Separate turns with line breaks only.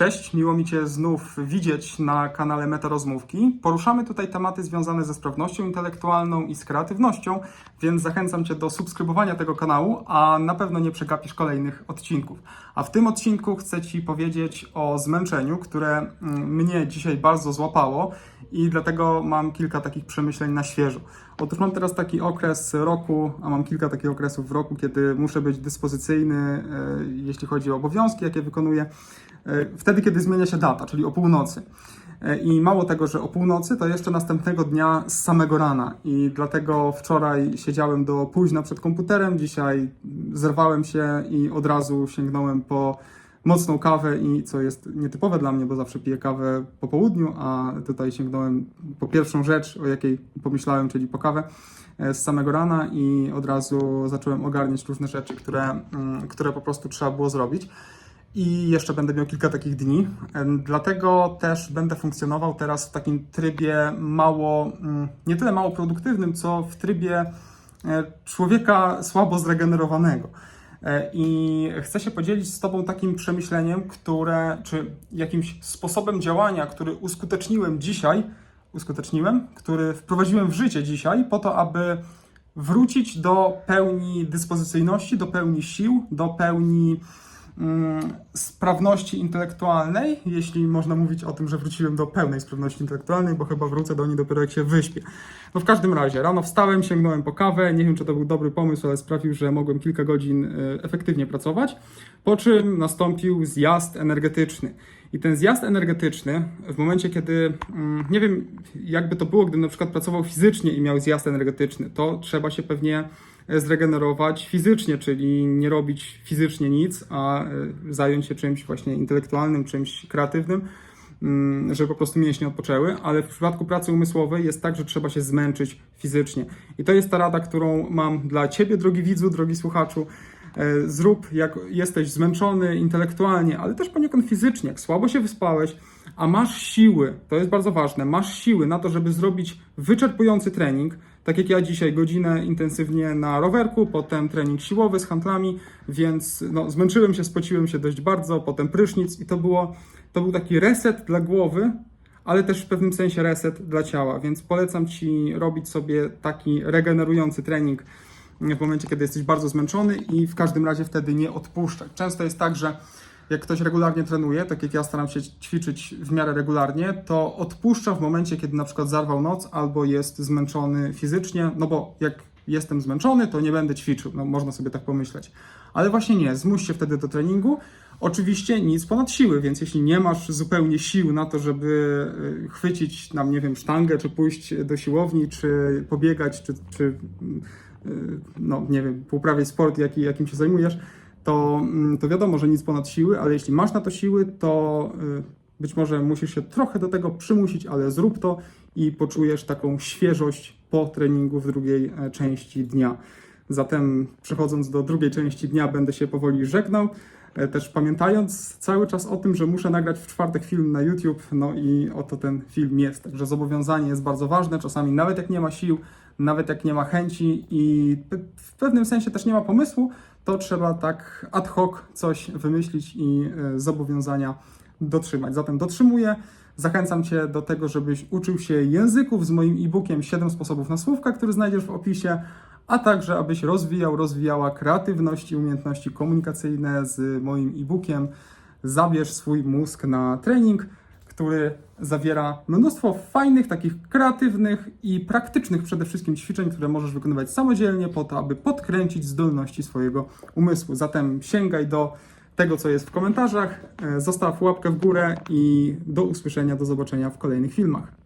Cześć, miło mi Cię znów widzieć na kanale Meta Rozmówki. Poruszamy tutaj tematy związane ze sprawnością intelektualną i z kreatywnością, więc zachęcam Cię do subskrybowania tego kanału, a na pewno nie przegapisz kolejnych odcinków. A w tym odcinku chcę Ci powiedzieć o zmęczeniu, które mm, mnie dzisiaj bardzo złapało i dlatego mam kilka takich przemyśleń na świeżo. Otóż mam teraz taki okres roku, a mam kilka takich okresów w roku, kiedy muszę być dyspozycyjny, e, jeśli chodzi o obowiązki, jakie wykonuję, e, wtedy, kiedy zmienia się data, czyli o północy. E, I mało tego, że o północy, to jeszcze następnego dnia z samego rana. I dlatego wczoraj siedziałem do późna przed komputerem, dzisiaj zerwałem się i od razu sięgnąłem po mocną kawę i co jest nietypowe dla mnie, bo zawsze piję kawę po południu, a tutaj sięgnąłem po pierwszą rzecz, o jakiej pomyślałem, czyli po kawę e, z samego rana i od razu zacząłem ogarniać różne rzeczy, które, mm, które po prostu trzeba było zrobić. I jeszcze będę miał kilka takich dni. Em, Dlatego też będę funkcjonował teraz w takim trybie mało, mm, nie tyle mało produktywnym, co w trybie e, człowieka słabo zregenerowanego. E, I chcę się podzielić z Tobą takim przemyśleniem, które, czy jakimś sposobem działania, który uskuteczniłem dzisiaj, uskuteczniłem, który wprowadziłem w życie dzisiaj, po to, aby wrócić do pełni dyspozycyjności, do pełni sił, do pełni sprawności intelektualnej, jeśli można mówić o tym, że wróciłem do pełnej sprawności intelektualnej, bo chyba wrócę do niej dopiero jak się wyśpię. No w każdym razie, rano wstałem, sięgnąłem po kawę, nie wiem czy to był dobry pomysł, ale sprawił, że mogłem kilka godzin y, efektywnie pracować, po czym nastąpił zjazd energetyczny. I ten zjazd energetyczny, w momencie kiedy, mm, nie wiem jakby to było, gdybym na przykład pracował fizycznie i miał zjazd energetyczny, to trzeba się pewnie zregenerować fizycznie, czyli nie robić fizycznie nic, a y, zająć się czymś właśnie intelektualnym, czymś kreatywnym, mm, żeby po prostu mięśnie odpoczęły, ale w przypadku pracy umysłowej jest tak, że trzeba się zmęczyć fizycznie. I to jest ta rada, którą mam dla Ciebie, drogi widzu, drogi słuchaczu. E, Zrób, jak jesteś zmęczony intelektualnie, ale też poniekąd fizycznie, jak słabo się wyspałeś, a masz siły, to jest bardzo ważne, masz siły na to, żeby zrobić wyczerpujący trening, tak jak ja dzisiaj godzinę intensywnie na rowerku, potem trening siłowy z handlami, więc no, zmęczyłem się, spociłem się dość bardzo, potem prysznic i to było, to był taki reset dla głowy, ale też w pewnym sensie reset dla ciała, więc polecam Ci robić sobie taki regenerujący trening w momencie, kiedy jesteś bardzo zmęczony i w każdym razie wtedy nie odpuszczać. Często jest tak, że jak ktoś regularnie trenuje, tak jak ja staram się ćwiczyć w miarę regularnie, to odpuszcza w momencie, kiedy na przykład zarwał noc albo jest zmęczony fizycznie, no bo jak jestem zmęczony, to nie będę ćwiczył, no można sobie tak pomyśleć. Ale właśnie nie, zmuś się wtedy do treningu. Oczywiście nic ponad siły, więc jeśli nie masz zupełnie sił na to, żeby y, chwycić nam, nie wiem, sztangę, czy pójść do siłowni, czy pobiegać, czy, czy y, no nie wiem, uprawiać sport, jaki, jakim się zajmujesz, to, mm, to wiadomo, że nic ponad siły, ale jeśli masz na to siły, to y, być może musisz się trochę do tego przymusić, ale zrób to i poczujesz taką świeżość po treningu w drugiej e, części dnia. Zatem przechodząc do drugiej części dnia, będę się powoli żegnał. E, Też pamiętając cały czas o tym, że muszę nagrać w czwartek film na YouTube, no i oto ten film jest. Także zobowiązanie jest bardzo ważne. Czasami nawet jak nie ma sił, nawet jak nie ma chęci i w pewnym sensie też nie ma pomysłu, to trzeba tak ad hoc coś wymyślić i e, zobowiązania dotrzymać. Zatem dotrzymuję. Zachęcam Cię do tego, żebyś uczył się języków z moim e-bookiem 7 sposobów na słówka, który znajdziesz w opisie, a także abyś rozwijał, rozwijała kreatywność i umiejętności komunikacyjne z moim e-bookiem. Zabierz swój mózg na trening, który zawiera mnóstwo fajnych, takich kreatywnych i praktycznych przede wszystkim ćwiczeń, które możesz wykonywać samodzielnie po to, aby podkręcić zdolności swojego umysłu. Zatem sięgaj do tego, co jest w komentarzach, e, zostaw łapkę w górę i do usłyszenia, do zobaczenia w kolejnych filmach.